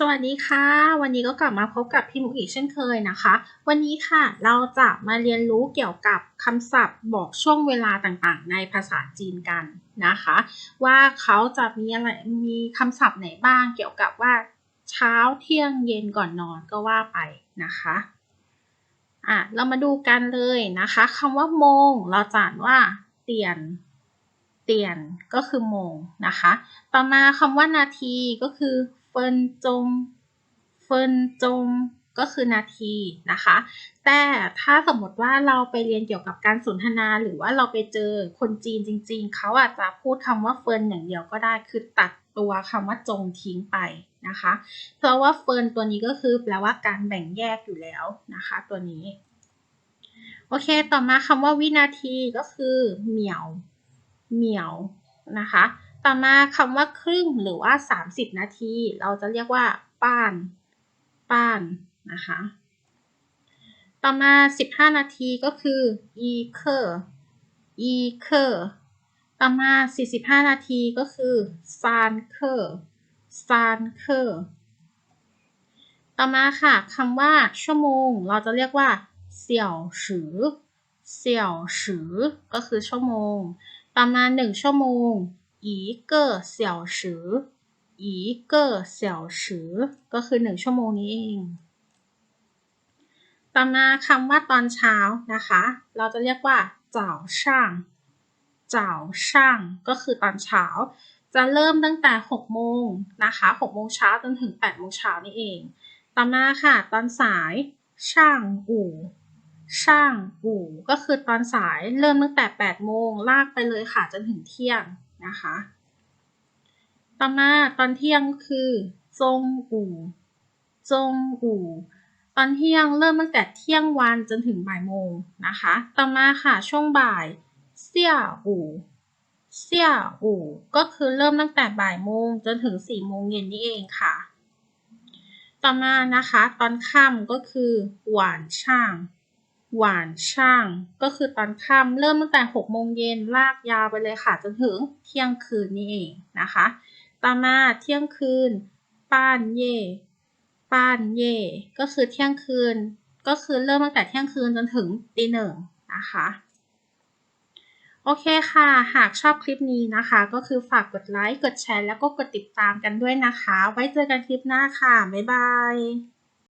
สวัสดีค่ะ วันนี้ก็กลับมาพบกับพี่มุกอีกเช่นเคยนะคะ วันนี้ค่ะเราจะมาเรียนรู้เกี่ยวกับคำศัพท์บอกช่วงเวลาต่างๆ ในภาษาจีนกันนะคะ ว่าเขาจะมีอะไรมีคำศัพท์ไหนบ้างเกี่ยวกับว่า เช้าเที่ยงเย็นก่อนนอนก็ว่าไปนะคะอะเรามาดูกันเลยนะคะคำว่าโมง เราจะอ่านว่า เตียนเตียนก็คือโมงนะคะ ต่อมาคำว่านาทีก็คือ ฟินจง เฟินจง ก็คือนาทีนะคะ แต่ถ้าสมมติว่าเราไปเรียนเกี่ยวกับการสนทนาหรือว่าเราไปเจอคนจีนจริง ๆ เขาอาจจะพูดคำว่าเฟินอย่างเดียวก็ได้ คือตัดตัวคำว่าจงทิ้งไปนะคะ เพราะว่าเฟินตัวนี้ก็คือแปลว่าการแบ่งแยกอยู่แล้วนะคะ ตัวนี้ โอเค ต่อมาคำว่าวินาทีก็คือเหมียว เหมียวนะคะ ต่อมาคำว่าครึ่งหรือว่า 30 นาที เราจะเรียกว่า ป้าน ป้านนะคะ ต่อมา 15 นาทีก็คืออีเคอร์อีเคอร์ต่อมา 45 นาทีก็คือซานเคอร์ซานเคอร์ต่อมาค่ะคำว่า ชั่วโมง เราจะเรียกว่าเสี่ยวสือเสี่ยวสือก็คือชั่วโมง ต่อมาหนึ่งชั่วโมง อีเกอเสี่ยวสืออีเกอเสี่ยวสือก็คือหนึ่งชั่วโมงนี้เอง ต่อมาคำว่าตอนเช้านะคะ เราจะเรียกว่าเจ้าช่างเจ้าช่างก็คือตอนเช้า จะเริ่มตั้งแต่ 6 โมงนะคะ6โมงเช้าจนถึง 8 โมงเช้านี่เอง ต่อมาค่ะ ตอนสายช่างอู่ช่างอู่ก็คือตอนสายเริ่มตั้งแต่ 8 โมงลากไปเลยค่ะจนถึงเที่ยง นะคะ ต่อมาตอนเที่ยงคือจงอู่จงอู่ตอนเที่ยงเริ่มตั้งแต่เที่ยงวันจนถึงบ่ายโมงนะคะ ต่อมาค่ะช่วงบ่ายเสี่ยอู่เสี่ยอู่ก็คือเริ่มตั้งแต่บ่ายโมงจนถึงสี่โมงเย็นนี่เองค่ะ ต่อมานะคะ ตอนค่ำก็คือหวานช่าง หวานช่าง ก็คือตอนค่ำเริ่มตั้งแต่6โมงเย็นลากยาวไปเลยค่ะจนถึงเที่ยงคืนนี่เองนะคะ ต่อมาเที่ยงคืน ป้านเย่ป้านเย่ก็คือเที่ยงคืน ก็คือเริ่มตั้งแต่เที่ยงคืนจนถึงตีหนึ่งนะคะ โอเคค่ะ หากชอบคลิปนี้นะคะ ก็คือฝากกดไลค์ กดแชร์ แล้วก็กดติดตามกันด้วยนะคะ ไว้เจอกันคลิปหน้าค่ะ บ๊ายบาย